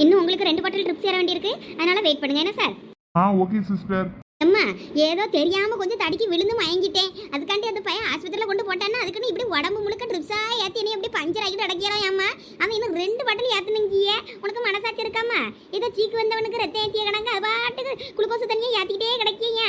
இன்னும் உங்களுக்கு ரெண்டு பாட்டில் ட்ரிப்ஸ் ஏற வேண்டியிருக்கு. அதனால வெயிட் பண்ணுங்க. என்ன சார் ஆ ஓகே சிஸ்டர் அம்மா ஏதோ தெரியாம கொஞ்சம் தடிக்கி விழுந்து மயங்கிட்டேன். அதுக்காண்டி அந்த பையன் ஆஸ்பத்திரியில கொண்டு போட்டான்னா அதுக்குன்னு இப்படி உடம்பு முழுக்க ட்ரிப்ஸா ஏத்தி என்ன இப்படி பஞ்சர் ஆகிட்டு அடக்கிறான் அம்மா. அவன் இன்னும் ரெண்டு பாட்டில் ஏத்துனங்கிய. உனக்கு மனசாட்சி இருக்காமா ஏதோ சீக்கு வந்தவனுக்கு ரத்தம் ஏத்திய கணக்கு அது பாட்டுக்கு குளுக்கோஸ் தண்ணியை ஏத்திக்கிட்டே கிடைக்கீங்க.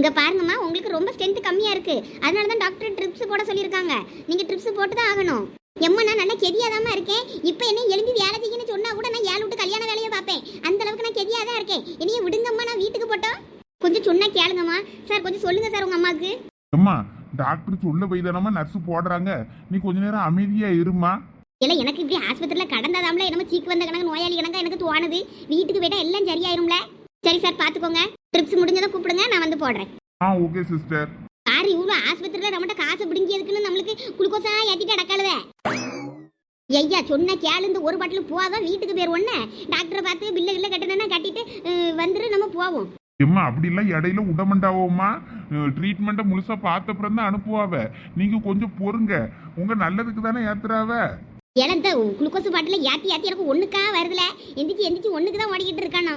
இங்க பாருங்கம்மா உங்களுக்கு ரொம்ப ஸ்ட்ரென்த் கம்மியா இருக்கு. அதனால தான் டாக்டர் ட்ரிப்ஸ் போட சொல்லியிருக்காங்க. நீங்க ட்ரிப்ஸ் போட்டு தான் ஆகணும். எம்மா நான் நல்லா கெதியாதாம இருக்கேன். இப்போ என்ன எழும்பி வேலை செய்யணும்னு சொன்னா கூட நான் ஏழு விட்டு கல்யாண வேலையை பார்ப்பேன். அந்த அளவுக்கு நான் கெதியா தான் இருக்கேன். என்னைய விடுங்கம்மா நான் வீட்டுக்கு போட்டோம் கொஞ்சம் சொன்னா கேளுங்கம்மா. சார் கொஞ்சம் சொல்லுங்க சார் உங்க அம்மாவுக்கு. அம்மா டாக்டர் சொல்ல போய் தானம்மா நர்ஸ் போடுறாங்க. நீ கொஞ்ச நேரம் அமைதியா இருமா இல்லை எனக்கு இப்படி ஆஸ்பத்திரியில் கடந்ததாம்ல என்னமோ சீக்கு வந்த கணக்கு நோயாளி கணக்கா எனக்கு தோணுது. வீட்டுக்கு போயிட்டா எல்லாம் சரியாயிரும்ல? சரி சார் பார்த்துக்கோங்க. ட்ரிப்ஸ் முடிஞ்சதும் கூப்பிடுங்க நான் வந்து போடுறேன். ஆ ஓகே சிஸ்டர். யார்? இவ்வளோ ஆஸ்பத்திரியில் நம்மகிட்ட காசு பிடிங்கியதுக்குன்னு நம்மளுக்கு குளுக்கோஸா ஏற்றிட்டு அடக்காளுவே ஐயா சொன்ன கேளு இந்த ஒரு பாட்டில் போவாதான் வீட்டுக்கு பேர் ஒன்று டாக்டரை பார்த்து பில்ல கில்ல கட்டணும்னா கட்டிட்டு வந்துரு நம்ம போவோம். எம்மா அப்படிலாம் இடையில விடமாட்டாவோம்மா ட்ரீட்மெண்ட்டை முழுசா பார்த்த அப்புறம் தான் அனுப்புவாவ. நீங்க கொஞ்சம் பொறுங்க. உங்க நல்லதுக்கு தானே ஏத்துறாவ? இழந்த குளுக்கோஸ் பாட்டில் ஏற்றி ஏற்றி எனக்கு ஒன்றுக்கா வருதுல? எந்திரிச்சு எந்திரிச்சு ஒன்றுக்கு தான் ஓடிக்கிட்டு இருக்கானோ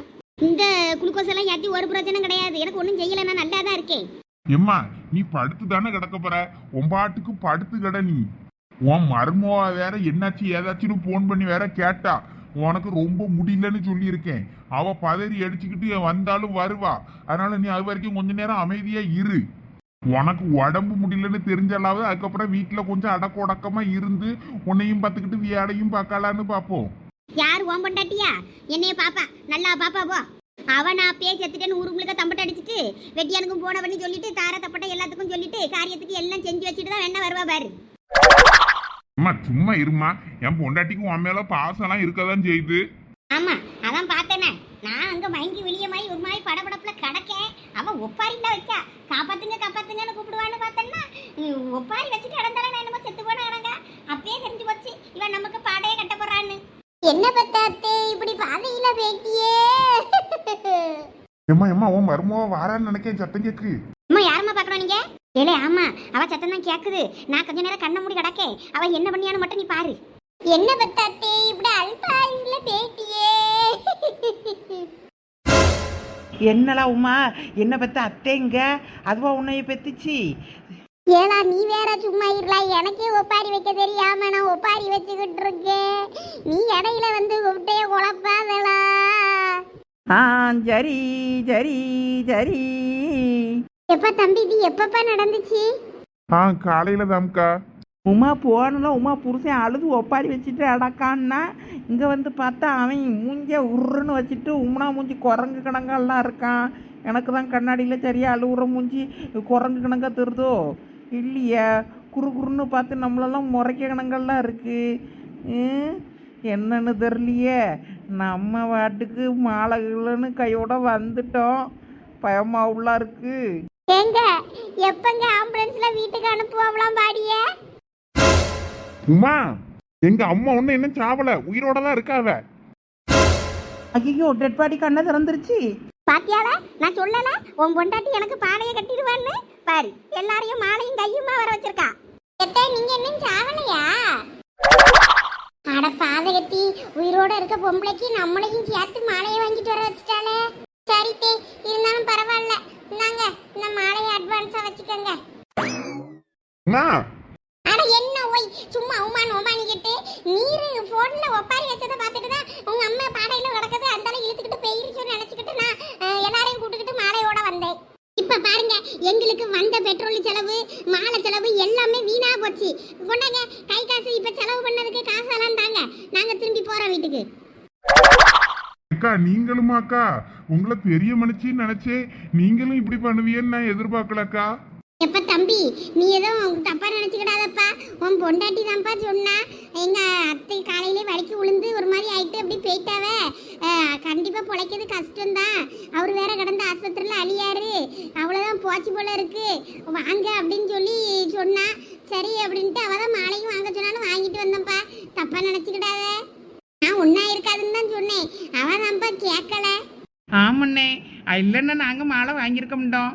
இந்த குளுக்கோஸ் எல்லாம் ஏற்றி ஒரு பிரச்சனை கிடையாது. எனக்கு ஒன்றும் செய்யலை நான் நல்லா தான் இருக்கேன். எம்மா நீ படுத்து தானே கிடக்க போற? உன்பாட்டுக்கு படுத்து கிட நீ. உன் மருமவா வேற என்னாச்சு ஏதாச்சுன்னு போன் பண்ணி வேற கேட்டா. உனக்கு ரொம்ப முடியலன்னு சொல்லியிருக்கேன். அவ பதறி அடிச்சுக்கிட்டு வந்தாலும் வருவா. அதனால நீ அது வரைக்கும் கொஞ்ச நேரம் அமைதியா இரு. உனக்கு உடம்பு முடியலன்னு தெரிஞ்சாலாவது அதுக்கப்புறம் வீட்டுல கொஞ்சம் அடக்க உடக்கமா இருந்து உன்னையும் பார்த்துக்கிட்டு வேலையும் பார்க்கலான்னு பார்ப்போம். யார் ஓம் என்னைய பாப்பா. நல்லா பாப்பா போ. அவன் நான் பேச்சு எத்துட்டேன்னு ஊரு முழுக்க தம்பட்ட அடிச்சிட்டு வெட்டியானுக்கும் போன பண்ணி சொல்லிட்டு தார தப்பட்ட எல்லாத்துக்கும் சொல்லிட்டு காரியத்துக்கு எல்லாம் செஞ்சு வச்சுட்டு தான் வேணா வருவா பாரு. அம்மா சும்மா இருமா என் பொண்டாட்டிக்கு உன் மேல பாசம்லாம் இருக்கதான் செய்யுது. ஆமா அதான் பார்த்தேனே. நான் அங்க மயங்கி வெளிய மாதிரி ஒரு மாதிரி படபடப்புல கடக்கேன். அவன் ஒப்பாரில வைக்கா காப்பாத்துங்க காப்பாத்துங்கன்னு கூப்பிடுவான்னு பார்த்தேன்னா ஒப்பாரி வச்சுட்டு இடந்தால நான் என்னமோ செத்து போன கிடங்க அப்பயே தெரிஞ்சு போச்சு இவன் நமக்கு பாடையே கட்ட போறான்னு. என்ன பத்தாத்தே இப்படி பாதையில பேட்டியே? எம்மா எம்மா உன் மருமவா வாரான்னு நினைக்கேன் சத்தம் கேக்கு அம்மா யாரம்மா பார்க்கணும் நீங்க? ஏலே ஆமா அவ சத்தம் தான் கேக்குது நான் கொஞ்ச நேரம் கண்ண மூடி கிடக்கேன். அவ என்ன பண்ணியான்னு மட்டும் நீ பாரு. என்ன பத்தாத்தே இப்படி அல்பாயுல பேட்டியே? என்னடா உமா என்ன பத்த அத்தைங்க அதுவா உன்னைய பெத்துச்சு. ஏலா நீ வேற சும்மா இருல எனக்கே ஒப்பாரி வைக்க தெரியாம நான் ஒப்பாரி வச்சுக்கிட்டு இருக்கேன். நீ இடையில வந்து கூப்பிட்டே குழப்பாதலா. ஆ சரி சரி சரி எப்ப தம்பி இது எப்பப்ப நடந்துச்சு? ஆ காலையில தான்க்கா. உமா போனல உமா புருஷன் அழுது ஒப்பாரி வச்சுட்டு அடக்கான்னா இங்கே வந்து பார்த்தா அவன் மூஞ்ச உருன்னு வச்சுட்டு உம்னா மூஞ்சி குரங்கு கணங்கெல்லாம் இருக்கான். எனக்கு தான் கண்ணாடியில் சரியா அழுகுற மூஞ்சி. குரங்கு கணங்கா தெரிதோ? இல்லையா. குறு குறுன்னு பார்த்து நம்மளெல்லாம் முறைக்க கணங்கெல்லாம் இருக்கு. ம், என்னன்னு தெரியலையே. நம்ம வாட்டுக்கு மாலைகள்னு கையோட வந்துட்டோம். பயமா உள்ள இருக்கு. ஏங்க எப்பங்க ஆம்புலன்ஸ்ல வீட்டுக்கு அனுப்புவாங்களாம் பாடிய? உமா எங்க அம்மா ஒண்ணு என்ன சாவல உயிரோட தான் இருக்காவ. ஐயோ டெட் பாடி கண்ணை திறந்துருச்சு. பாத்தியாவ நான் சொல்லல உன் பொண்டாட்டி எனக்கு பானையை கட்டிடுவான்னு? பாரு எல்லாரையும் மாலையும் கையுமா வர வச்சிருக்கா. எத்தே நீங்க இன்னும் சாவலையா? அட பாதகத்தி உயிரோட இருக்க பொம்பளைக்கு நம்மளையும் சேர்த்து மாலையை வாங்கிட்டு வர வச்சுட்டாலே சரி தே இருந்தாலும் பரவாயில்ல. இந்தாங்க இந்த மாலையை அட்வான்ஸா வச்சுக்கோங்க. அட என்ன ஒய் சும்மா உமான் உமானிக்கிட்டு நீரு போன்ல ஒப்பாரி வச்சதை பார்த்துட்டு தான் உங்க அம்மா பாடையில கிடக்குது. அந்தால இழுத்துக்கிட்டு போயிருச்சுன்னு நினைச்சுக்கிட்டு நான் எல்லாரையும் கூட்டுக்கிட்டு மாலையோட வந்தேன். இப்ப பாருங்க எங்களுக்கு வந்த பெட்ரோல் செலவு மாலை செலவு எல்லாமே வீணா போச்சு. கொண்டாங்க கை காசு இப்ப செலவு பண்ணதுக்கு காசெல்லாம் தாங்க. நாங்க திரும்பி போறோம் வீட்டுக்கு. அக்கா நீங்களுமாக்கா உங்களை பெரிய மனுச்சின்னு நினைச்சே நீங்களும் இப்படி பண்ணுவீன்னு நான் எதிர்பார்க்கலக்கா. எப்ப தம்பி நீ எதுவும் தப்பா நினைச்சுக்கிடாதப்பா. உன் பொண்டாட்டி தான்ப்பா சொன்னா எங்க அத்தை காலையிலே வலிக்கு விழுந்து ஒரு மாதிரி ஆயிட்டு அப்படி போயிட்டாவே. கண்டிப்பா பொழைக்கிறது கஷ்டம்தான். அவர் வேற கிடந்த ஆஸ்பத்திரியில அழியாரு. அவ்வளவுதான் போச்சு போல இருக்கு. வாங்க அப்படின்னு சொல்லி சொன்னா சரி அப்படின்ட்டு அவ தான் மாலையும் வாங்க சொன்னாலும் வாங்கிட்டு வந்தேன்ப்பா. தப்பா நினைச்சுக்கிடாத. நான் ஒன்னா இருக்காதுன்னு தான் சொன்னேன். அவ தான்ப்பா கேட்கல ஆமாண்ணே இல்லைன்னா நாங்கள் மாலை வாங்கியிருக்க மாட்டோம்.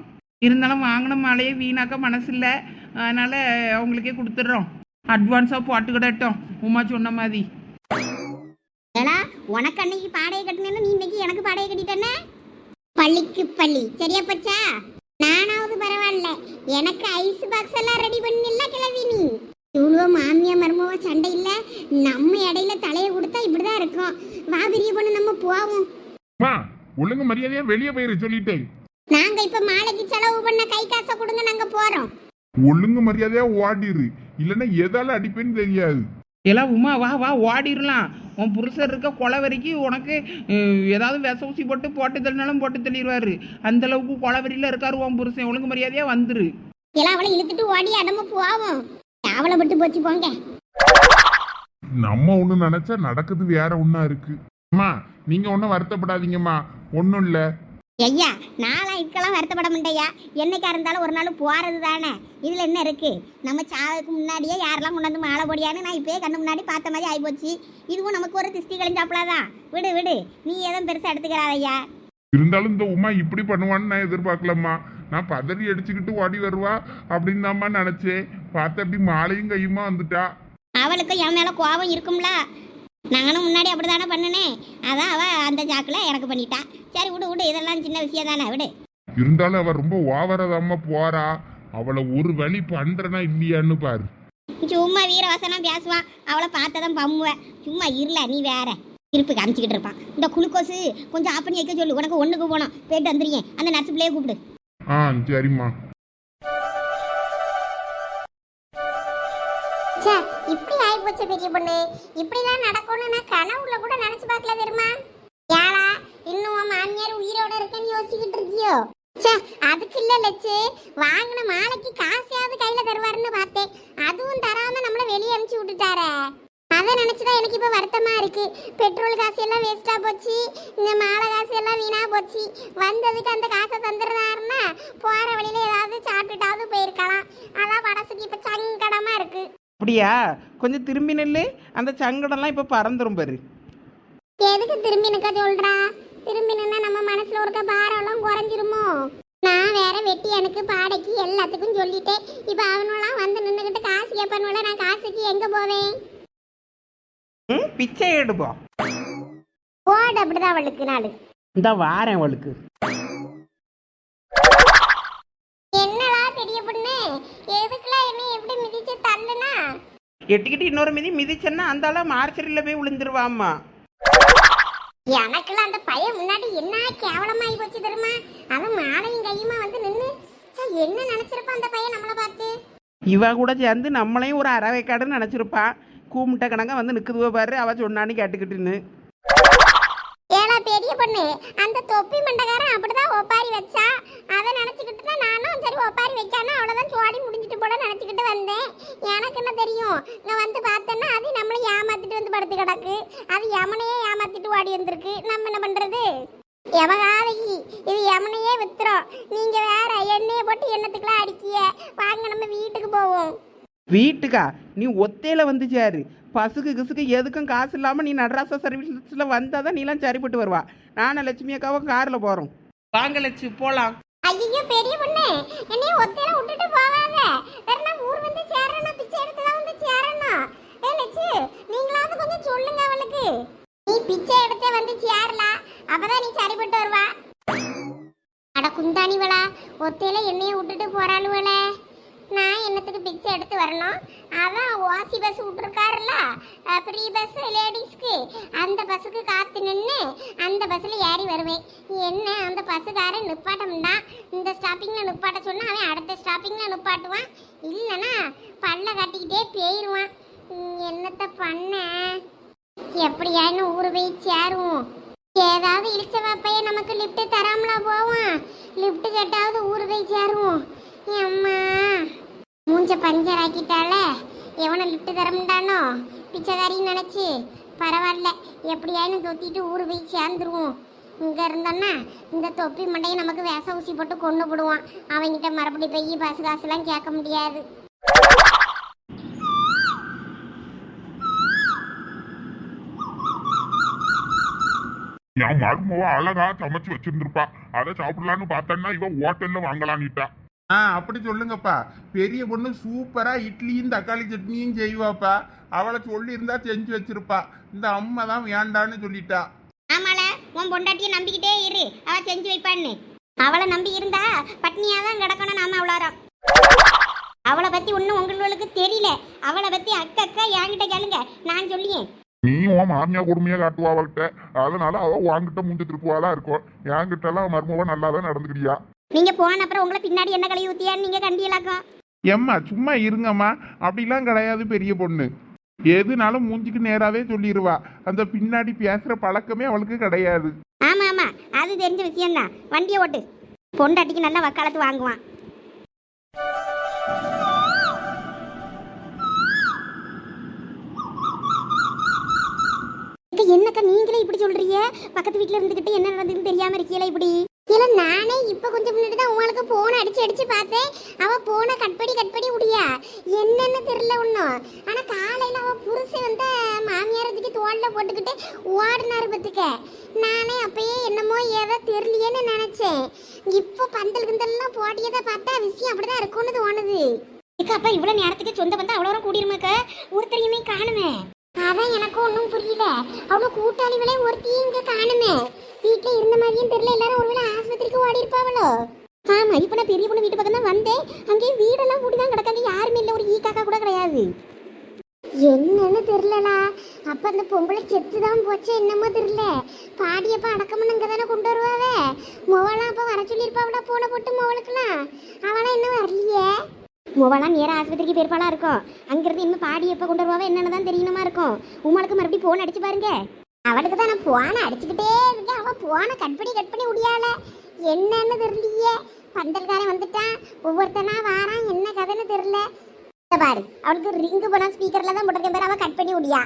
இருந்தாலும் வாங்கின மாலையே வீணாக்க மனசு இல்லை அதனால் அவங்களுக்கே கொடுத்துட்றோம். அட்வான்ஸாக போட்டுக்கிடட்டும் உமா சொன்ன மாதிரி. ஏலா உனக்கு அன்னைக்கு பாடையை கட்டினேன்னு நீ இன்னைக்கு எனக்கு பாடையை கட்டிட்டேனே பள்ளிக்கு பள்ளி. சரியா பச்சா? நானாவது பரவாயில்ல. எனக்கு ஐஸ் பாக்ஸ் எல்லாம் ரெடி பண்ணில கிளவி நீ. இவ்வளோ மாமியா மருமவா சண்டை இல்ல. நம்ம இடையில தலையை கொடுத்தா இப்படிதான் இருக்கும். வா பெரிய பொண்ணு நம்ம போவோம். அம்மா ஒழுங்கு மரியாதையா வெளியே போயிரு சொல்லிட்டேன். நாங்க இப்ப மாலைக்கு செலவு பண்ண கை காசை கொடுங்க நாங்க போறோம். ஒழுங்கு மரியாதையா ஓடிரு. இல்லைன்னா எதால அடிப்பேன்னு தெரியாது. எல்லாம் உமா வா வா ஓடிடலாம். உன் புருஷர் இருக்க கொலை வரைக்கும் உனக்கு ஏதாவது விச ஊசி போட்டு போட்டு தள்ளினாலும் போட்டு தள்ளிடுவாரு. அந்த அளவுக்கு கொலவெறியில இருக்காரு உன் புருஷன். ஒழுங்கு மரியாதையா வந்துரு. எல்லாம் அவளை இழுத்துட்டு ஓடி அடம்ப போவோம். அவளை விட்டு போச்சு போங்க. நம்ம ஒண்ணு நினைச்சா நடக்குது வேற ஒண்ணா இருக்கு. அம்மா நீங்க ஒன்றும் வருத்தப்படாதீங்கம்மா. ஒன்றும் இல்லை. ஐயா நாளா இதுக்கெல்லாம் வருத்தப்பட மாட்டேயா என்னைக்கா இருந்தாலும் ஒரு நாள் போறது தானே இதுல என்ன இருக்கு? நம்ம சாவுக்கு முன்னாடியே யாரெல்லாம் கொண்டாந்து மாலை போடியான்னு நான் இப்பயே கண்ணு முன்னாடி பார்த்த மாதிரி ஆயிப்போச்சு. இதுவும் நமக்கு ஒரு திஷ்டி கழிஞ்சாப்லாதான் விடு விடு. நீ எதுவும் பெருசா எடுத்துக்கிறாத ஐயா இருந்தாலும் இந்த உமா இப்படி பண்ணுவான்னு நான் எதிர்பார்க்கலம்மா. நான் பதறி அடிச்சுக்கிட்டு ஓடி வருவா அப்படின்னு தாம்மா நினைச்சேன். பார்த்த அப்படி மாலையும் கையுமா வந்துட்டா. அவளுக்கும் என் மேல கோபம் இருக்கும்ல. நானும் முன்னாடி அப்படிதானே பண்ணினேன் அதான் அவ அந்த ஜாக்கில் எனக்கு பண்ணிட்டா. சரி விடு விடு. இதெல்லாம் சின்ன விஷயம் தானே விடு. இருந்தாலும் அவ ரொம்ப ஓவரதாம்மா போறா. அவளை ஒரு வழி பண்றனா இல்லையான்னு பாரு. சும்மா வீரவாசனம் பேசுவான் அவளை பார்த்ததான் பம்முவேன் சும்மா இருல நீ வேற. இருப்பு காமிச்சிக்கிட்டு இருப்பான். இந்த குளுக்கோஸு கொஞ்சம் ஆஃப் பண்ணி வைக்க சொல்லு. உனக்கு ஒண்ணுக்கு போனோம். போயிட்டு வந்துடுறீங்க அந்த நர்ஸ் பிள்ளைய கூப்பிடு. ஆ சரிம்மா. சே இப்படி ஆகி போச்சு பெரிய பொண்ணு. இப்படிலாம் நடக்கும்னு நான் கனவுல கூட நினைச்சு பார்க்கல தெரியுமா? யாரா இன்னும் உன் மாமியார் உயிரோட இருக்கேன்னு யோசிச்சுக்கிட்டு இருக்கியோ? சே அதுக்கு இல்ல லட்சு வாங்கின மாலைக்கு காசையாவது கையில தருவாருன்னு பார்த்தேன். அதுவும் தராம நம்மள வெளியே அனுப்பிச்சு விட்டுட்டாரே. அதை நினைச்சுதான் எனக்கு இப்ப வருத்தமா இருக்கு. பெட்ரோல் காசு எல்லாம் வேஸ்டா போச்சு. இந்த மாலை காசு எல்லாம் வீணா போச்சு. வந்ததுக்கு அந்த காசை தந்துடுறாருன்னா போற வழியில ஏதாவது சாப்பிட்டுட்டாவது போயிருக்கலாம். அதான் படசுக்கு இப்ப சங்கடமா இருக்கு. அப்படியா? கொஞ்சம் திரும்பி நில்லு. அந்த சங்கடம்லாம் இப்போ பறந்துரும் பாரு. எதுக்கு திரும்பி நிக்க சொல்றா? திரும்பி நின்னா நம்ம மனசுல இருக்க பாரம் எல்லாம் குறைஞ்சிருமோ? நான் வேற வெட்டி எனக்கு பாடைக்கு எல்லாத்துக்கும் சொல்லிட்டேன். இப்ப அவனெல்லாம் வந்து நின்னுகிட்டு காசு கேட்பானுல நான் காசுக்கு எங்க போவேன்? ம் பிச்சை எடுப்போம். போடு அப்படிதான் அவளுக்கு நாடு இந்த வாரேன் அவளுக்கு என்னடா பெரிய பொண்ணு எதுக்குலாம் என்ன எப்படி மிதிச்சு தள்ளுனா எட்டுக்கிட்டு இன்னொரு மிதி மிதிச்சேன்னா அந்த ஆள மார்ச்சரியில் போய் விழுந்துருவாம்மா. எனக்குலாம் அந்த பையன் முன்னாடி என்ன கேவலமாயி போச்சு தெரியுமா? அவன் மாலையும் கையுமா வந்து ச்சே, என்ன நினைச்சிருப்பான் அந்த பையன் நம்மளை பார்த்து? இவ கூட சேர்ந்து நம்மளையும் ஒரு அறவைக்காடுன்னு நினச்சிருப்பா. கூமிட்ட கணக்கா வந்து நிற்குதுவ பாரு அவ சொன்னான்னு கேட்டுக்கிட்டுன்னு பெரிய பொண்ணு. அந்த தொப்பி மண்டகாரன் அப்படிதான் ஒப்பாரி வச்சா. அதை நினச்சிக்கிட்டு தான் நானும் சரி ஒப்பாரி வைக்கானோ அவ்வளோதான் சுவாடி முடிஞ்சிட்டு போல நினச்சிக்கிட்டு வந்தேன். எனக்கு என்ன தெரியும்? நான் வந்து பார்த்தேன்னா அது நம்மளை ஏமாத்திட்டு வந்து படுத்து கிடக்கு. அது யமனையே ஏமாத்திட்டு ஓடி வந்திருக்கு. நம்ம என்ன பண்ணுறது எவகாலைக்கு இது யமனையே வித்துறோம். நீங்கள் வேற எண்ணெயை போட்டு எண்ணத்துக்குலாம் அடிக்கிய. வாங்க நம்ம வீட்டுக்கு போவோம். வீட்டுக்கா? நீ ஒத்தையில வந்து சேரு. பசுக்கு கிசுக்கு எதுக்கும் காசு இல்லாமல் நீ நடராசா சர்வீஸில் வந்தால் தான் நீலாம் சரிப்பட்டு வருவா. நானும் லட்சுமி அக்காவும் காரில் போகிறோம் வாங்க லட்சுமி போகலாம் ஐயோ பெரிய பொண்ணு. என்னைய ஒத்தையில விட்டுட்டு போவாத வேற நான் ஊர் வந்து சேரணும் பிச்சை எடுத்து தான் வந்து சேரணும் ஏ லட்சு நீங்களாவது கொஞ்சம் சொல்லுங்க அவளுக்கு. நீ பிச்சை எடுத்து வந்து சேரலாம் அப்பதான் நீ சரிப்பட்டு வருவா. அட குந்தாணிவளா ஒத்தையில என்னைய விட்டுட்டு போறாளுவளே. நான் என்னத்துக்கு பிச்சை எடுத்து வரணும்? அதான் ஓசி பஸ் விட்டுருக்காருல ஃப்ரீ பஸ் லேடிஸ்க்கு அந்த பஸ்ஸுக்கு காத்து நின்று அந்த பஸ்ஸில் ஏறி வருவேன். என்ன? அந்த பஸ்ஸுக்காரன் நிப்பாட்டம்னா இந்த ஸ்டாப்பிங்கில் நிப்பாட்ட சொன்னால் அவன் அடுத்த ஸ்டாப்பிங்கில் நிப்பாட்டுவான். இல்லைன்னா பல்ல கட்டிக்கிட்டே போயிடுவான் என்னத்த பண்ண? எப்படியான்னு ஊரு போய் சேருவோம்? ஏதாவது இழிச்ச பையன் நமக்கு லிஃப்ட்டு தராமலா போவான்? லிஃப்ட்டு கேட்டாவது ஊரு போய் சேருவோம். அம்மா மூஞ்ச பஞ்சர் ஆக்கிட்டால எவனை லிட்டு தரமுண்டானோ? பிச்சைக்காரின்னு நினச்சி. பரவாயில்ல எப்படியாயினு தொத்திட்டு ஊர் போய் சேர்ந்துருவோம். இங்கே இருந்தோன்னா இந்த தொப்பி மண்டையை நமக்கு வேச ஊசி போட்டு கொண்டு போடுவான். அவன்கிட்ட மறுபடி போய் பசு காசுலாம் கேட்க முடியாது. என் மருமவ அழகா சமைச்சு வச்சிருந்திருப்பா. அதை சாப்பிடலான்னு பார்த்தேன்னா இவன் ஹோட்டல்ல வாங்கலான்னுட்டா ஆ அப்படி சொல்லுங்கப்பா. பெரிய பொண்ணு சூப்பரா இட்லியும் தக்காளி சட்னியும் செய்வாப்பா. அவளை சொல்லி இருந்தா செஞ்சு வச்சிருப்பா. இந்த அம்மா தான் வேண்டான்னு சொல்லிட்டா. ஆமால உன் பொண்டாட்டியை நம்பிக்கிட்டே இரு. அவ செஞ்சு வைப்பான்னு. அவளை நம்பி இருந்தா பட்னியா தான் கிடக்கணும் நாம அவ்வளோரம் அவளை பத்தி ஒன்றும் உங்களுக்கு தெரியல. அவளை பத்தி அக்கா அக்கா என்கிட்ட கேளுங்க. நான் சொல்லியேன். நீ உன் மாமியா கொடுமையா காட்டுவா அவள்கிட்ட. அதனால அவ உன்கிட்ட முந்து திருப்புவாளா இருக்கும். என்கிட்ட எல்லாம் மருமவா நல்லா தான் நடந்துக்கிறியா நீங்க போன அப்புறம் உங்களை பின்னாடி என்ன கழுவி ஊத்தியான்னு நீங்க கண்டியலாக்கும் எம்மா சும்மா இருங்கம்மா. அப்படிலாம் கிடையாது பெரிய பொண்ணு. எதுனாலும் மூஞ்சிக்கு நேராவே சொல்லிடுவா அந்த பின்னாடி பேசுற பழக்கமே அவளுக்கு கிடையாது. ஆமா ஆமா. அது தெரிஞ்ச விஷயம்தான். வண்டியை ஓட்டு. பொண்டாட்டிக்கு நல்லா வக்காலத்து வாங்குவான். என்னக்கா நீங்களே இப்படி சொல்றீங்க? பக்கத்து வீட்ல இருந்துகிட்டு என்ன நடந்ததுன்னு தெரியாம இருக்கீங்களா இப்படி? இல்லை நானே இப்போ கொஞ்சம் முன்னாடி தான் உங்களுக்கு போன் அடிச்சு அடிச்சு பார்த்தேன். அவள் போன கட்படி கட்படி முடியா என்னன்னு தெரியல ஒன்றும் ஆனால் காலையில் அவள் புருஷன் வந்து மாமியார் இதுக்கு தோளில் போட்டுக்கிட்டு ஓடினாரு பத்துக்க நானே அப்பயே என்னமோ ஏதோ தெரியலையேன்னு நினச்சேன். இப்போ பந்தல் கிந்தல்லாம் போட்டியதை பார்த்தா விஷயம் அப்படி தான் இருக்கும்னு தோணுது. இக்கா இவ்வளோ நேரத்துக்கு சொந்த வந்து அவ்வளோ கூடியிருமாக்க ஒருத்தரையுமே காணுமே. அதான் எனக்கும் ஒன்றும் புரியல. அவங்க கூட்டாளிகளே ஒருத்தையும் இங்கே காணுமே. வீட்டில் இருந்த மாதிரியும் தெரியல. எல்லாரும் ஒருவேளை ஆஸ்பத்திரிக்கு ஓடி இருப்பாங்களோ ஆமா இப்ப நான் பெரிய பொண்ணு வீட்டு பக்கம் தான் வந்தேன். அங்கேயும் வீடெல்லாம் கூடி தான் கிடக்காங்க. யாருமே இல்லை. ஒரு ஈ காக்கா கூட கிடையாது. என்னன்னு தெரியலடா. அப்ப அந்த பொம்பளை செத்து தான் போச்சு. என்னமோ தெரியல. பாடியப்ப அடக்கம்னு இங்க தானே கொண்டு வருவாவே? மொவலாம் அப்ப வர சொல்லியிருப்பாவிட. போன போட்டு மொவலுக்குலாம் அவளாம் இன்னும் வரலையே. மொவலாம் நேராக ஆஸ்பத்திரிக்கு பேர்பாலா இருக்கும். அங்கேருந்து இன்னும் பாடி எப்போ கொண்டு வருவாவே என்னென்னு தான் தெரியணுமா இருக்கும். உமாளுக்கு மறுபடியும் ஃபோன் அடிச்சு பாருங்க. அவளுக்கு தான் நான் ஃபோனை அடிச்சுக்கிட்டே இருக்கேன். அவள் ஃபோனை கட் பண்ணி கட் பண்ணி முடியால என்னன்னு தெரியலையே. பந்தல்காரன் வந்துட்டான். ஒவ்வொருத்தனா வாரான். என்ன கதைன்னு தெரியல. பாரு. அவளுக்கு ரிங்கு போனால் ஸ்பீக்கர்ல தான் போட்டிருக்கேன் பேர். அவள் கட் பண்ணி முடியா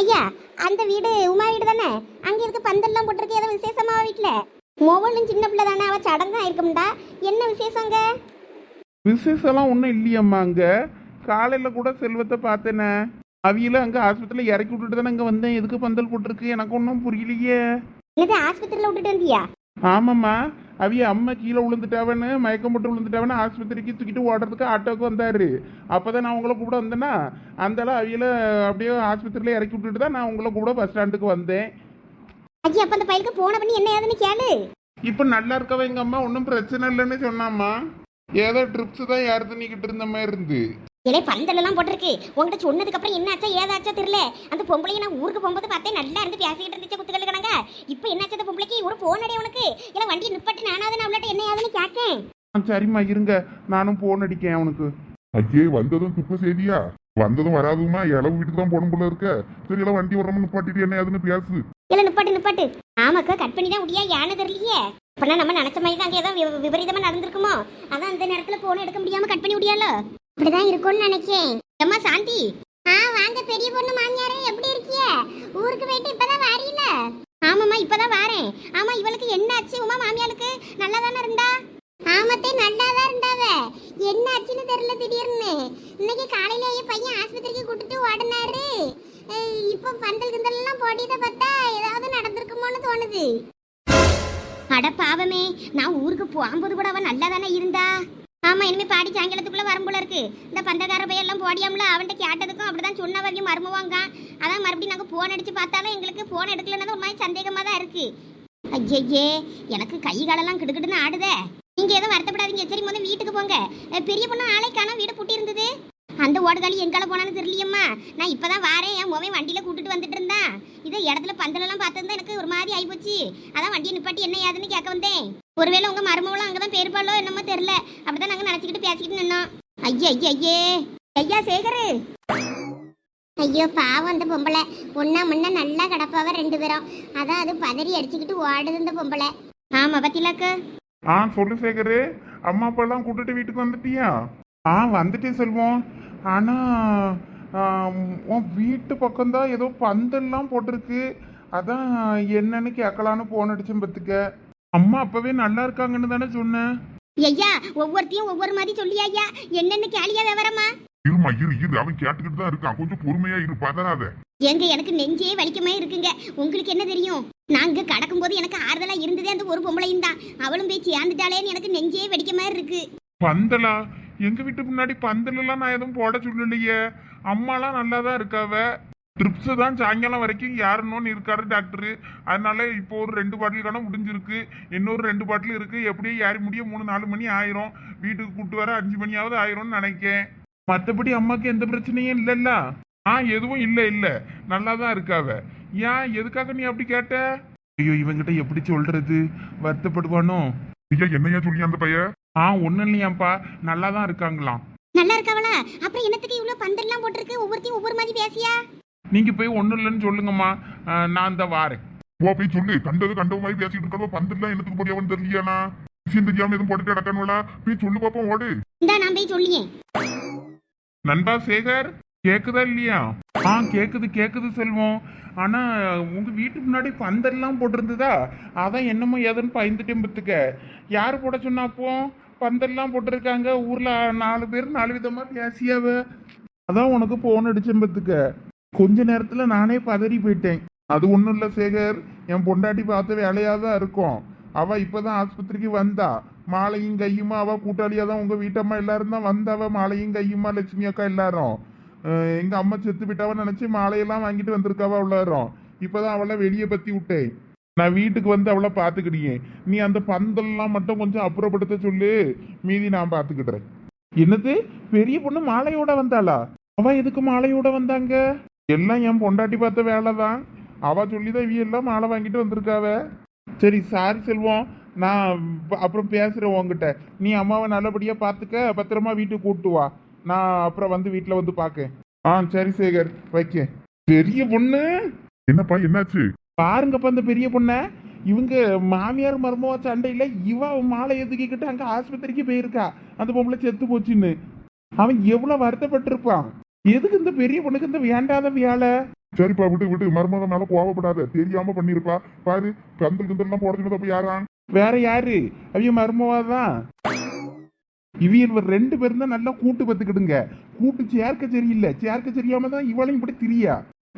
ஐயா அந்த வீடு உமா வீடு தானே? அங்கே இருக்க பந்தல்லாம் போட்டிருக்கு? ஏதோ விசேஷமா வீட்டில் மொபைலும் சின்ன பிள்ளை தானே. அவ சடங்கா இருக்கும்டா என்ன விசேஷங்க விசேஷம்லாம் ஒன்றும் இல்லையம்மா அங்க. காலையில கூட செல்வத்தை பார்த்தேனே. அவியில அங்க ஆஸ்பத்திரியில இறக்கி விட்டுட்டு தானே இங்க வந்தேன். எதுக்கு பந்தல் போட்டிருக்கு? எனக்கு ஒன்றும் புரியலையே. என்னது ஆஸ்பத்திரியில விட்டுட்டு வந்தியா? ஆமாம்மா. அவிய அம்மா கீழே விழுந்துட்டாவன்னு மயக்கம் போட்டு விழுந்துட்டாவன்னு ஆஸ்பத்திரிக்கு தூக்கிட்டு ஓடுறதுக்கு ஆட்டோக்கு வந்தாரு. அப்பதான் நான் உங்களை கூப்பிட வந்தேன்னா அந்தால அவியில அப்படியே ஆஸ்பத்திரியில இறக்கி விட்டுட்டு தான் நான் உங்களை கூட பஸ் ஸ்டாண்டுக்கு வந்தேன். ஐயா அப்ப அந்த பையனுக்கு போன பண்ணி என்ன ஏதுன்னு கேளு. இப்போ நல்லா இருக்கவ எங்க அம்மா? ஒன்றும் பிரச்சனை இல்லைன்னு சொன்னாம்மா. ஏதோ ட்ரிப்ஸ் தான் யார் தண்ணிக்கிட்டு இருந்த மாதிரி இருந்து. இலே பந்தல் எல்லாம் போட்டிருக்கு. உங்ககிட்ட சொன்னதுக்கு அப்புறம் என்ன ஆச்சா ஏதாச்சா தெரியல. அந்த பொம்பளைய நான் ஊருக்கு போகும்போது பார்த்தேன். நல்லா இருந்து பேசிக்கிட்டு இருந்துச்சு குத்துக்கள் கணங்க? இப்போ என்னாச்சு அந்த பொம்பளைக்கு? ஒரு போன் அடி உனக்கு. இல்ல வண்டி நிப்பட்டு நானாவது நான் அவள்கிட்ட என்ன ஏதுன்னு கேட்கேன் சரிம்மா இருங்க. நானும் போன் அடிக்கேன் அவனுக்கு. ஐயே வந்ததும் துப்பு செய்தியா வந்ததும் வராதுமா இளவு வீட்டுக்கு தான் போகணும் போல இருக்க. சரி எல்லாம் வண்டி வரணும் நிப்பாட்டிட்டு என்ன ஏதுன்னு பேசு. இல்ல நிப்பாட்டு நிப்பாட்டு. ஆமாக்கா கட் பண்ணி தான் முடியா யானை தெரியலையே. அப்பனா நம்ம நினச்ச மாதிரி தான் அங்கே ஏதோ விபரீதமாக நடந்திருக்குமோ? அதான் அந்த நேரத்தில் ஃபோனை எடுக்க முடியாமல் கட் பண்ணி முடியாலோ அப்படிதான் இருக்கும்னு நினைக்கேன். அம்மா சாந்தி? ஆ வாங்க பெரிய பொண்ணு மாமியாரே எப்படி இருக்கிய? ஊருக்கு போயிட்டு இப்பதான் வாரீல? ஆமாம்மா இப்பதான் வாரேன். ஆமா இவளுக்கு என்ன ஆச்சு? உமா மாமியாளுக்கு நல்லா தானே இருந்தா? ஆமத்தே நல்லா தான் இருந்தாவ. என்ன ஆச்சுன்னு தெரியல திடீர்னு. இன்னைக்கு காலையிலேயே பையன் ஆஸ்பத்திரிக்கு கூட்டிட்டு ஓடினாரு. இப்போ பந்தல் கிந்தல்லாம் போட்டியதை பார்த்தா ஏதாவது நடந்திருக்குமோன்னு தோணுது. அட பாவமே நான் ஊருக்கு போகும்போது கூட அவன் நல்லா தானே இருந்தா? ஆமா இனிமே பாடி சாயங்காலத்துக்குள்ள வரும் போல இருக்கு. இந்த பந்தக்கார பையெல்லாம் போடியாமல அவன்கிட்ட கேட்டதுக்கும் அப்படிதான் சொன்ன வரையும் மருமவாங்க அதான் மறுபடியும் நாங்கள் போன் அடிச்சு பார்த்தாலும் எங்களுக்கு போன் எடுக்கலன்னு ஒரு மாதிரி சந்தேகமாக தான் இருக்கு. ஐயே எனக்கு கை காலெல்லாம் கிடுக்கிட்டுன்னு ஆடுதே. நீங்க எதுவும் வருத்தப்படாதீங்க சரி முதல்ல வீட்டுக்கு போங்க. பெரிய பொண்ணு ஆளை காணோம் வீடு பூட்டி இருந்தது. அந்த ஓடுகாலி எங்கால போனான்னு தெரியலையம்மா. நான் இப்பதான் வாரேன். என் மோவன் வண்டியில கூட்டிட்டு வந்துட்டு இருந்தேன். இதை இடத்துல பந்தலெல்லாம் பார்த்திருந்தா எனக்கு ஒரு மாதிரி ஆயிப்போச்சு. அதான் வண்டியை நிப்பாட்டி என்ன ஏதுன்னு கேட்க வந்தேன். ஒருவேளை உங்க மருமகளும் அங்கதான் பேருப்பாளோ என்னமோ தெரியல. அப்படிதான் நாங்க நினைச்சுக்கிட்டு பேசிக்கிட்டு நின்னோம். ஐயா ஐயா ஐயே. ஐயா சேகரு. ஐயோ பாவம் அந்த பொம்பளை. ஒன்னா முன்ன நல்லா கிடப்பாவ ரெண்டு பேரும். அதான் அது பதறி அடிச்சுக்கிட்டு ஓடுது இந்த பொம்பளை. ஆமா பத்திலாக்கு. ஆ சொல்லு சேகரு. அம்மா அப்பா எல்லாம் கூட்டிட்டு வீட்டுக்கு வந்துட்டியா? ஆ வந்துட்டே செல்வம். ஆனா ஆம், உன் வீட்டு பக்கம்தான் ஏதோ பந்தல்லாம் போட்டிருக்கு. அதான் என்னன்னு கேட்கலான்னு போன் அடிச்சேன் பத்துக்க அம்மா அப்பவே நல்லா இருக்காங்கன்னு தானே சொன்னேன் ஐயா ஒவ்வொருத்தையும் ஒவ்வொரு மாதிரி சொல்லியா ஐயா? என்னன்னு கேளியா விவரமா? இருமா இரு இரு. அவன் கேட்டுக்கிட்டு தான் இருக்கான். கொஞ்சம் பொறுமையா இரு பதறாத. எங்க எனக்கு நெஞ்சே வலிக்கமே இருக்குங்க. உங்களுக்கு என்ன தெரியும்? நாங்க கடக்கும்போது எனக்கு ஆறுதலா இருந்ததே அந்த ஒரு பொம்பளையும் தான். அவளும் போய் சேர்ந்துட்டாளேன்னு எனக்கு நெஞ்சே வெடிக்க மாதிரி இருக்கு. பந்தலா? எங்க வீட்டு முன்னாடி பந்தல் எல்லாம் நான் எதுவும் போட சொல்லலையே. அம்மாலாம் நல்லா தான் இருக்காவ. ட்ரிப்ஸ் தான் சாயங்காலம் வரைக்கும் யாருன்னு இருக்காரு டாக்டர் அதனால இப்போ ஒரு ரெண்டு பாட்டில் கணம் முடிஞ்சிருக்கு. இன்னொரு ரெண்டு பாட்டில் இருக்கு. எப்படியும் யாரி முடிய மூணு நாலு மணி ஆயிரும். வீட்டுக்கு கூட்டு வர அஞ்சு மணியாவது ஆயிரும்னு நினைக்கேன். மற்றபடி அம்மாக்கு எந்த பிரச்சனையும் இல்லைல்ல. ஆ எதுவும் இல்லை இல்லை. நல்லா தான் இருக்காவ. ஏன் எதுக்காக நீ அப்படி கேட்ட? ஐயோ இவங்கிட்ட எப்படி சொல்றது? வருத்தப்படுவானோ? ஐயா என்னையா சொல்லி அந்த பையன்? ஆ ஒன்றும் இல்லையாப்பா நல்லா தான் இருக்காங்களாம். நல்லா இருக்கவளா? அப்புறம் என்னத்துக்கு இவ்வளவு பந்தல்லாம் போட்டிருக்கு? ஒவ்வொருத்தையும் ஒவ்வொரு மாதிரி பேசியா? நீங்க போய் ஒன்றும் இல்லைன்னு சொல்லுங்கம்மா. ஆ, நான் இந்த வாரேன். போ போய் சொல்லு கண்டது கண்ட மாதிரி பேசிட்டு இருக்கிறப்ப பந்தெல்லாம் என்னத்துக்கு போடியாவன்னு தெரியலையாண்ணா? விஷயம் தெரியாம எதுவும் போட்டுட்டு கிடக்கணும்ல? போய் சொல்லு பாப்போம் ஓடு. இந்தா நான் போய் சொல்லியேன். நண்பா சேகர் கேக்குதா இல்லையா? ஆ கேட்குது கேட்குது செல்வம். ஆனால் உங்கள் வீட்டு முன்னாடி பந்தல்லாம் போட்டிருந்ததா? அதான் என்னமோ ஏதுன்னு பயந்துட்டேன் பத்துக்க யார் போட சொன்னா அப்போ பந்தல்லாம் போட்டிருக்காங்க. ஊரில் நாலு பேர் நாலு விதமாக பேசியாவ. அதான் உனக்கு ஃபோன் அடிச்சேன் பத்துக்க கொஞ்ச நேரத்தில் நானே பதறி போயிட்டேன். அது ஒன்றும் இல்லை சேகர். என் பொண்டாட்டி பார்த்த வேலையாக தான் இருக்கும். இப்போ தான் ஆஸ்பத்திரிக்கு வந்தா. மாலையும் கையுமா? அவள் கூட்டாளியாக தான் உங்கள் வீட்டம்மா எல்லாரும் தான் வந்தாவ மாலையும் கையுமா? லட்சுமி அக்கா எல்லாரும். எங்க அம்மா செத்து விட்டாவன்னு நினைச்சு மாலையெல்லாம் வாங்கிட்டு வந்திருக்காவா எல்லாரும் இப்பதான் அவளை வெளியே பத்தி விட்டேன். நான் வீட்டுக்கு வந்து அவளை பாத்துக்கிட்டேன் நீ அந்த பந்தல்லாம் மட்டும் கொஞ்சம் அப்புறப்படுத்த சொல்லு. மீதி நான் பார்த்துக்கிடுறேன் என்னது? பெரிய பொண்ணு மாலையோட வந்தாளா? அவ எதுக்கு மாலையோட வந்தாங்க? எல்லாம் என் பொண்டாட்டி பார்த்த வேலை தான் அவ சொல்லிதான் இவ எல்லாம் மாலை வாங்கிட்டு வந்திருக்காவ. சரி சாரி செல்வம். நான் அப்புறம் பேசுறேன் உன்கிட்ட. நீ அம்மாவை நல்லபடியா பாத்துக்க பத்திரமா வீட்டுக்கு கூப்பிட்டு வா. நான் அப்புறம் வந்து வீட்டுல வந்து பாக்கேன். ஆ சரி சேகர் வைக்க பெரிய பொண்ணு! என்னப்பா என்னாச்சு? பாருங்கப்பா அந்த பெரிய பொண்ண. இவங்க மாமியார் மருமவ சண்டையில இவ மாலை எதுக்கிக்கிட்டு அங்க ஆஸ்பத்திரிக்கு போயிருக்கா? அந்த பொம்பளை செத்து போச்சுன்னு. அவன் எவ்வளவு வருத்தப்பட்டிருப்பான். எதுக்கு இந்த பெரிய பொண்ணுக்கு இந்த வேண்டாத வேலை சரிப்பா விட்டு விட்டு. மருமக மேல கோவப்படாத. தெரியாம பண்ணிருப்பா. பாரு பந்தல் கிந்தல்லாம் போட சொன்னது அப்ப யாரா? வேற யாரு? அவிய மருமவா தான். இவியல் ரெண்டு பேரும் தான் நல்லா கூட்டு பத்துக்கிடுங்க. கூட்டு சேர்க்க சரியில்லை சேர்க்க சரியாம தான் இவளையும் இப்படி திரியா?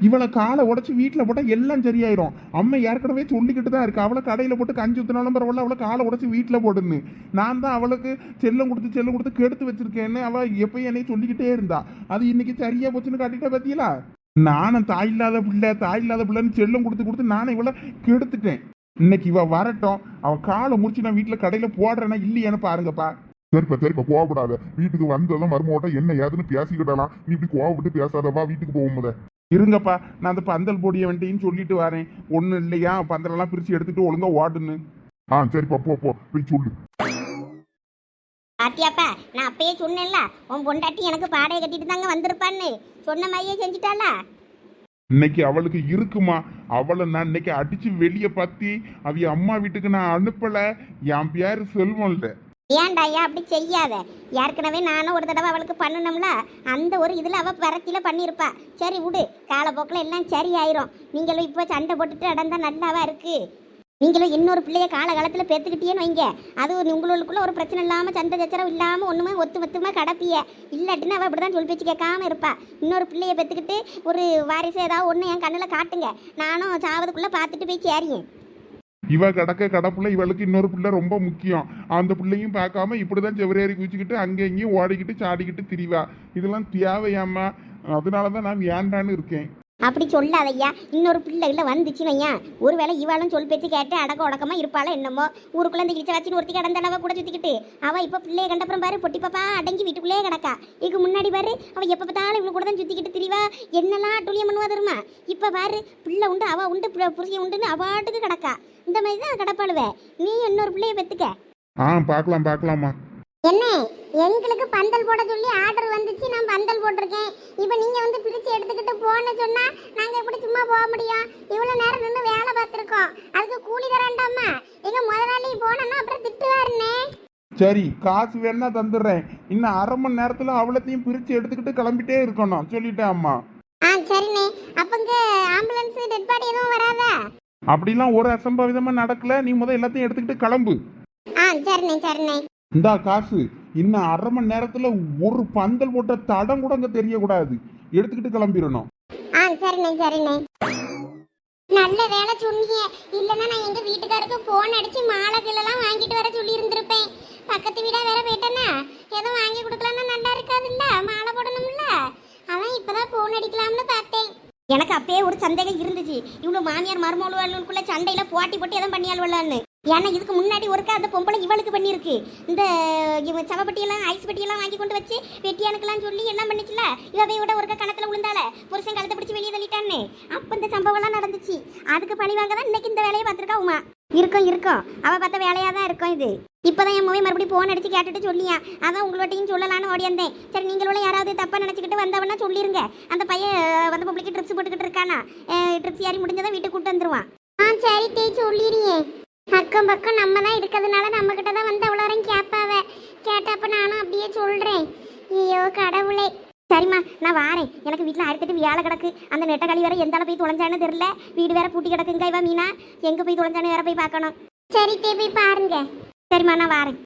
இவளை காலை உடைச்சு வீட்டில் போட்டால் எல்லாம் சரியாயிரும். அம்மா ஏற்கனவே சொல்லிக்கிட்டு தான் இருக்கு. அவளை கடையில் போட்டு கஞ்சி ஊற்றினாலும் பரவாயில்ல அவளை காலை உடச்சி வீட்டில் போடுன்னு. நான் தான் அவளுக்கு செல்லம் கொடுத்து செல்லம் கொடுத்து கெடுத்து வச்சிருக்கேன்னு அவள் எப்பயும் என்னைய சொல்லிக்கிட்டே இருந்தா. அது இன்னைக்கு சரியா போச்சுன்னு காட்டிட்டா பார்த்தீங்களா நானும் தாய் இல்லாத பிள்ளை தாய் இல்லாத பிள்ளைன்னு செல்லம் கொடுத்து கொடுத்து நானும் இவளை கெடுத்துட்டேன். இன்னைக்கு இவ வரட்டும். அவள் காலை முடிச்சு நான் வீட்டில் கடையில் போடுறேன்னா இல்லையான்னு பாருங்கப்பா. சரிப்பா சரிப்பா கோவப்படாத. வீட்டுக்கு வந்ததும் மருமோட்ட என்ன ஏதுன்னு பேசிக்கிடலாம் நீ இப்படி கோவப்பட்டு பேசாதப்பா வீட்டுக்கு போகும் முத இருங்கப்பா நான் அந்த பந்தல் போடிய வேண்டின்னு சொல்லிட்டு வரேன். ஒன்றும் இல்லையா? பந்தலெல்லாம் பிரித்து எடுத்துட்டு ஒழுங்கா ஓடுன்னு. ஆ சரிப்பா போ போ போய் சொல்லு. பாத்தியாப்பா நான் அப்பயே சொன்னேன்ல உன் பொண்டாட்டி எனக்கு பாடையை கட்டிட்டு தாங்க வந்திருப்பான்னு. சொன்ன மாதிரியே செஞ்சுட்டாளா? இன்னைக்கு அவளுக்கு இருக்குமா? அவளை நான் இன்னைக்கு அடிச்சு வெளியே பத்தி அவிய அம்மா வீட்டுக்கு நான் அனுப்பல. என் பேரு செல்வம் இல்லை ஏன்டா ஐயா அப்படி செய்யாத? ஏற்கனவே நானும் ஒரு தடவை அவளுக்கு பண்ணணும்ல அந்த ஒரு இதில் அவள் பரத்தியில் பண்ணியிருப்பா. சரி விடு காலப்போக்கில் எல்லாம் சரி ஆயிரும் நீங்களும் இப்போ சண்டை போட்டுட்டு அடந்தா நல்லாவா இருக்கு? நீங்களும் இன்னொரு பிள்ளைய காலகாலத்தில் பெற்றுக்கிட்டேன்னு வைங்க. அது ஒரு ஒரு பிரச்சனை இல்லாமல் சண்டை சச்சரவு இல்லாமல் ஒன்றுமே ஒத்து ஒத்துமா கடப்பிய. இல்லாட்டினா அவள் இப்படி தான் சொல் பேச்சு கேட்காம இருப்பா. இன்னொரு பிள்ளையை பெற்றுக்கிட்டு ஒரு வாரிசு ஏதாவது ஒன்று என் கண்ணில் காட்டுங்க. நானும் சாவதுக்குள்ளே பார்த்துட்டு போய் சேரியேன் இவ கடக்க கடப்புல இவளுக்கு இன்னொரு பிள்ளை ரொம்ப முக்கியம். அந்த பிள்ளையும் பார்க்காம இப்படிதான் செவரேறி குச்சிக்கிட்டு அங்கே இங்கேயும் ஓடிக்கிட்டு சாடிக்கிட்டு திரிவா. இதெல்லாம் தேவையாம்மா. அதனாலதான் நான் வேண்டான்னு இருக்கேன். அப்படி சொல்லாதையா இன்னொரு பிள்ளைகள வந்துச்சு ஒரு ஒருவேளை இவாளும் சொல் பேச்சு கேட்டு அடக்க உடக்கமா இருப்பாளோ என்னமோ. ஊருக்குள்ள இந்த கிழிச்ச வச்சுன்னு ஒருத்தி அளவை கூட சுத்திக்கிட்டு. அவ இப்ப பிள்ளைய கண்டப்புறம் பாரு பொட்டி பாப்பா அடங்கி வீட்டுக்குள்ளே கிடக்கா. இதுக்கு முன்னாடி பாரு அவ எப்ப பார்த்தாலும் இவளு கூட தான் சுத்திக்கிட்டு திரிவா. என்னெல்லாம் அட்டுழியம் பண்ணுவா தருமா இப்ப பாரு பிள்ளை உண்டு அவ உண்டு பு- புருஷன் உண்டுன்னு அவாட்டுக்கு கிடக்கா. இந்த மாதிரி தான் கிடப்பாளுவ. நீ இன்னொரு பிள்ளைய பெத்துக்க. ஆ பார்க்கலாம் பார்க்கலாமா என்ன? எங்களுக்கு பந்தல் போட சொல்லி ஆர்டர் வந்துச்சு. நான் பந்தல் போட்டிருக்கேன். இப்போ நீங்க வந்து பிரிச்சு எடுத்துக்கிட்டு போன்னு சொன்னா நாங்க எப்படி சும்மா போக முடியும்? இவ்வளவு நேரம் நின்று வேலை பார்த்துருக்கோம். அதுக்கு கூலி தரண்டாமா எங்க முதலாளி போனோம்னா அப்புறம் திட்டுவாருன்னே சரி காசு வேணா தந்துடுறேன். இன்னும் அரை மணி நேரத்துல அவளத்தையும் பிரிச்சு எடுத்துக்கிட்டு கிளம்பிட்டே இருக்கணும் சொல்லிட்டேன் அம்மா. ஆ சரிண்ணே. அப்பங்க ஆம்புலன்ஸ் டெட் பாடி எதுவும் வராதா? அப்படிலாம் ஒரு அசம்பாவிதமா நடக்கல. நீ முத எல்லாத்தையும் எடுத்துக்கிட்டு கிளம்பு. ஆ சரிண்ணே சரிண்ணே. இந்தா காசு. இன்னும் அரை மணி நேரத்துல ஒரு பந்தல் போட்ட தடம் கூட அங்க தெரியக்கூடாது. எடுத்துக்கிட்டு கிளம்பிடணும் ஆ சரிண்ணே சரிண்ணே. நல்ல வேலை சொன்னீங்க. இல்லைன்னா நான் எங்க வீட்டுக்காருக்கு போன் அடிச்சு மாலை கிள்ளலாம் வாங்கிட்டு வர சொல்லி இருந்திருப்பேன் பக்கத்து வீடா வேற போயிட்டேன்னா எதுவும் வாங்கி கொடுக்கலாம்னா நல்லா இருக்காதுல்ல? மாலை போடணும்ல? அவன் இப்பதான் போன் அடிக்கலாம்னு பார்த்தேன். எனக்கு அப்பயே ஒரு சந்தேகம் இருந்துச்சு. இவ்வளோ மாமியார் மருமகளுக்குள்ள சண்டையில போட்டி போட்டி எதுவும் பண்ணியால் ஏன்னா இதுக்கு முன்னாடி ஒருக்கா அந்த பொம்பளை இவளுக்கு பண்ணியிருக்கு. இந்த இவ சவப்பட்டியெல்லாம் ஐஸ் பெட்டியெல்லாம் வாங்கி கொண்டு வச்சு வெட்டியானுக்கெல்லாம் சொல்லி எல்லாம் பண்ணிச்சுல? இவ விட ஒருக்கா கணத்தில் விழுந்தால புருஷன் கழுத்தை பிடிச்சி வெளியே தள்ளிட்டான்னு. அப்போ இந்த சம்பவம்லாம் நடந்துச்சு. அதுக்கு பழி வாங்க தான் இன்னைக்கு இந்த வேலையை பார்த்துருக்கா உமா. இருக்கும் இருக்கும். அவள் பார்த்த வேலையாக தான் இருக்கும் இது. இப்போதான் என் மூவி மறுபடியும் ஃபோன் அடித்து கேட்டுட்டு சொல்லியா. அதான் உங்கள்கிட்டையும் சொல்லலான்னு ஓடியிருந்தேன் சரி நீங்களோட யாராவது தப்பாக நினச்சிக்கிட்டு வந்தவனா சொல்லிருங்க. அந்த பையன் வந்து பப்ளிக்கு ட்ரிப்ஸ் போட்டுக்கிட்டு இருக்கானா? ட்ரிப்ஸ் ஏறி முடிஞ்சதான் வீட்டுக்கு கூட்டு வந்துருவான். ஆ சரி தே சொல்லிடுங்க அக்கம் பக்கம் நம்ம தான் இருக்கிறதுனால நம்ம கிட்ட தான் வந்து அவ்வளோ நேரம் கேட்பாவ. கேட்டப்ப நானும் அப்படியே சொல்றேன். ஐயோ கடவுளே. சரிம்மா நான் வாரேன். எனக்கு வீட்டில் அடுத்துட்டு வியாழ கிடக்கு. அந்த நெட்டக்காளி வேற எந்த போய் தொலைஞ்சானு தெரியல. வீடு வேற பூட்டி கிடக்குங்க இவா மீனா. எங்க போய் தொலைஞ்சானு வேற போய் பார்க்கணும். சரி போய் பாருங்க. சரிம்மா நான் வாரேன்.